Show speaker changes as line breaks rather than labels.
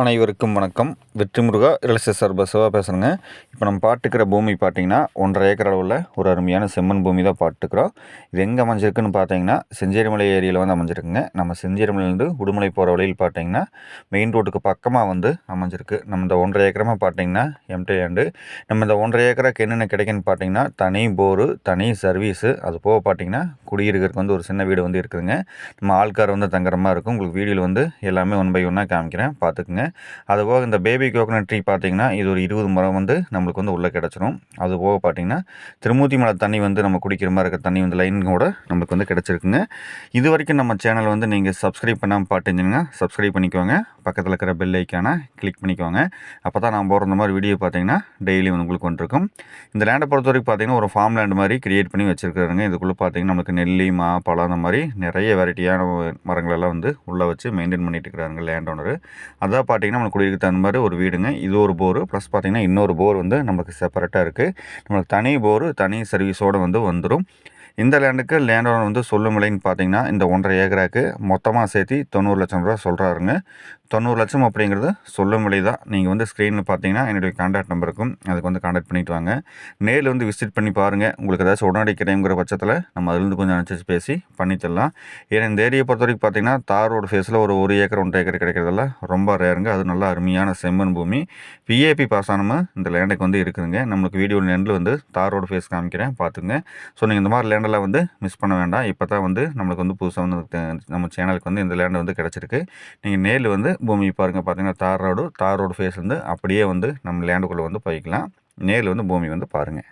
அனைவருக்கும் வணக்கம். வெற்றி முருகா ரியல் பேசுகிறேங்க இப்போ நம்ம பாட்டுக்கிற பூமி பார்த்தீங்கன்னா ஒன்றரை ஏக்கர் அளவில் ஒரு அருமையான செம்மண் பூமி தான் பாட்டுக்கிறோம். இது எங்கே அமைஞ்சிருக்குன்னு பார்த்தீங்கன்னா செஞ்சேரிமலை ஏரியாவில் வந்து அமைஞ்சிருக்குங்க. நம்ம செஞ்சேரிமலையிலேருந்து உடுமலை போகிற வழியில் பார்த்தீங்கன்னா மெயின் ரோட்டுக்கு பக்கமாக வந்து அமைஞ்சிருக்கு. நம்ம இந்த ஒன்றரை ஏக்கரமாக பார்த்தீங்கன்னா எம்டி லேண்டு நம்ம இந்த ஒன்றரை ஏக்கராக்கு என்னென்ன கிடைக்குன்னு பார்த்தீங்கன்னா தனி போரு தனி சர்வீஸு அது போக பார்த்தீங்கன்னா குடியிருக்கிறதுக்கு வந்து ஒரு சின்ன வீடு வந்து இருக்குதுங்க. நம்ம ஆள்கார் வந்து தங்குற மாதிரி இருக்கும். உங்களுக்கு வீடியோவில் வந்து எல்லாமே ஒன் பை ஒன்னாக காமிக்கிறேன். பார்த்துக்குங்க அதுபோக இந்த பேபி கோகனட் ட்ரீ பார்த்திங்கன்னா இது ஒரு இருபது மரம் வந்து நம்மளுக்கு வந்து உள்ளே கிடச்சிரும். அது போக பார்த்திங்கன்னா திருமூர்த்தி மலை தண்ணி வந்து நம்ம குடிக்கிற மாதிரி இருக்க தண்ணி வந்து லைன் கூட நம்மளுக்கு வந்து கிடச்சிருக்குங்க. இது வரைக்கும் நம்ம சேனல் வந்து நீங்கள் சப்ஸ்கிரைப் பண்ணாமல் பார்த்துருந்தீங்கன்னா சப்ஸ்கிரைப் பண்ணிக்கோங்க. பக்கத்தில் இருக்கிற பெல் ஐக்கானை கிளிக் பண்ணிக்கோங்க. அப்போ தான் நான் போகிற இந்த மாதிரி வீடியோ பார்த்தீங்கன்னா டெய்லி வந்து உங்களுக்கு வந்துருக்கும். இந்த லேண்டை பொறுத்த வரைக்கும் பார்த்தீங்கன்னா ஒரு ஃபார்ம் லேண்ட் மாதிரி கிரியேட் பண்ணி வச்சுருக்காருங்க இதுக்குள்ளே பார்த்தீங்கன்னா நமக்கு நெல்லி மா பழம் அந்த மாதிரி நிறைய வெரைட்டியான மரங்களெல்லாம் வந்து உள்ளே வச்சு மெயின்டைன் பண்ணிட்டு இருக்கிறாங்க லேண்ட் ஓனர் அதான் பார்த்தீங்கன்னா நம்மளுக்கு குடியிருக்க தகுந்த மாதிரி ஒரு வீடுங்க. இது ஒரு போர் ப்ளஸ் பார்த்தீங்கன்னா இன்னொரு போர் வந்து நமக்கு செப்பரேட்டாக இருக்குது நம்மளுக்கு தனி போர் தனி சர்வீஸோடு வந்து வந்துடும் இந்த லேண்டுக்கு லேண்ட் ஓனர் வந்து சொல்லும் விலைன்னு பார்த்தீங்கன்னா இந்த ஒன்றரை ஏக்கராக்கு மொத்தமாக சேர்த்து தொண்ணூறு லட்சம் ரூபா சொல்கிறாருங்க தொண்ணூறு லட்சம் அப்படிங்கிறது சொல்லும் விலை தான். நீங்கள் வந்து ஸ்க்ரீனில் பார்த்தீங்கன்னா என்னுடைய கான்டாக்ட் நம்பருக்கும் அதுக்கு வந்து கான்டாக்ட் பண்ணிட்டு வாங்க. நேரில் வந்து விசிட் பண்ணி பாருங்கள் உங்களுக்கு ஏதாச்சும் உடனடி கிடைங்கிற பட்சத்தில் நம்ம அதுலேருந்து கொஞ்சம் அனுசரிச்சு பேசி பண்ணித்தரலாம் ஏன்னா இந்த ஏரியை பொறுத்த வரைக்கும் பார்த்தீங்கன்னா தார் ரோடு ஃபேஸில் ஒரு ஒரு ஏக்கர் ஒன்றரை ஏக்கர் கிடைக்கிறதெல்லாம் ரொம்ப ரேருங்க அது நல்லா அருமையான செம்மன் பூமி. பிஏபி பாசானமும் இந்த லேண்டுக்கு வந்து இருக்குதுங்க. நம்மளுக்கு வீடியோ லேண்டில் வந்து தார் ரோடு ஃபேஸ் காமிக்கிறேன். பார்த்துங்க ஸோ நீங்கள் இந்த மாதிரி லேண்டெல்லாம் வந்து மிஸ் பண்ண வேண்டாம். இப்போ தான் வந்து நம்மளுக்கு வந்து புதுசாக வந்து நம்ம சேனலுக்கு வந்து இந்த லேண்டு வந்து கிடச்சிருக்கு. நீங்கள் நேரில் வந்து பூமி பாருங்கள் பார்த்தீங்கன்னா தார் ரோடு தார் ரோடு ஃபேஸ் வந்து அப்படியே வந்து நம்ம லேண்டுக்குள்ளே வந்து போய்க்கலாம். நேரில் வந்து பூமி வந்து பாருங்கள்